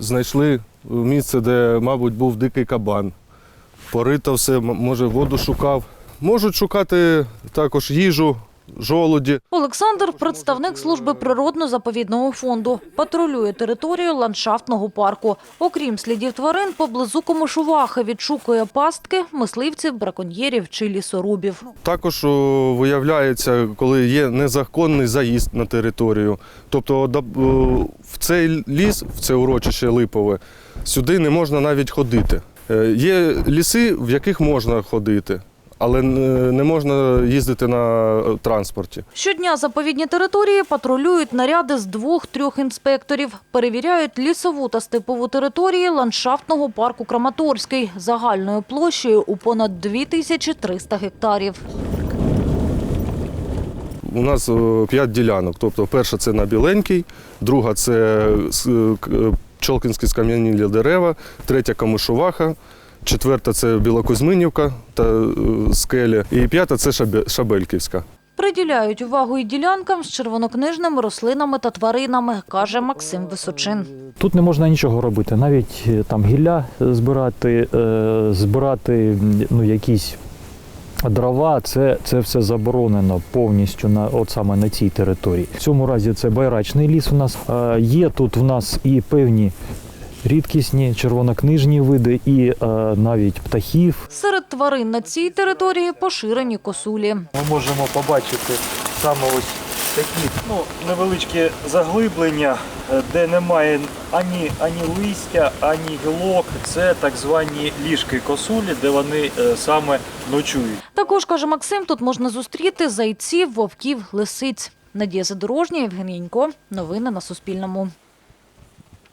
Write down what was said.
знайшли місце, де, мабуть, був дикий кабан. Порито все, може, воду шукав. Можуть шукати також їжу, жолуді. Олександр – представник служби природно-заповідного фонду. Патрулює територію ландшафтного парку. Окрім слідів тварин, поблизу Комишувахи відшукує пастки мисливців, браконьєрів чи лісорубів. Також виявляється, коли є незаконний заїзд на територію. Тобто в цей ліс, в це урочище липове, сюди не можна навіть ходити. Е, Є ліси, в яких можна ходити, але не можна їздити на е, транспорті. Щодня заповідні території патрулюють наряди з двох-трьох інспекторів. Перевіряють лісову та степову території ландшафтного парку Краматорський загальною площею у понад 2300 гектарів. У нас п'ять ділянок. Тобто, перша це на Біленький, друга це е, Чолкінські скам'янілі дерева, третя Камишуваха, четверта це Білокузьминівка та е, скелі, і п'ята це Шабе- Шабельківська. Приділяють увагу і ділянкам з червонокнижними рослинами та тваринами, каже Максим Височин. Тут не можна нічого робити, навіть е, там гілля збирати, е, збирати ну, якісь дрова, це, це все заборонено повністю на от саме на цій території. В цьому разі це байрачний ліс. У нас Е, є тут в нас і певні рідкісні червонокнижні види, і е, навіть птахів. Серед тварин на цій території поширені косулі. Ми можемо побачити саме ось такі ну, невеличкі заглиблення, е, де немає ані, ані листя, ані гілок. Це так звані ліжки косулі, де вони е, саме ночують. Також, каже Максим, тут можна зустріти зайців, вовків, лисиць. Надія Задорожня, Євген Янько. Новини на Суспільному.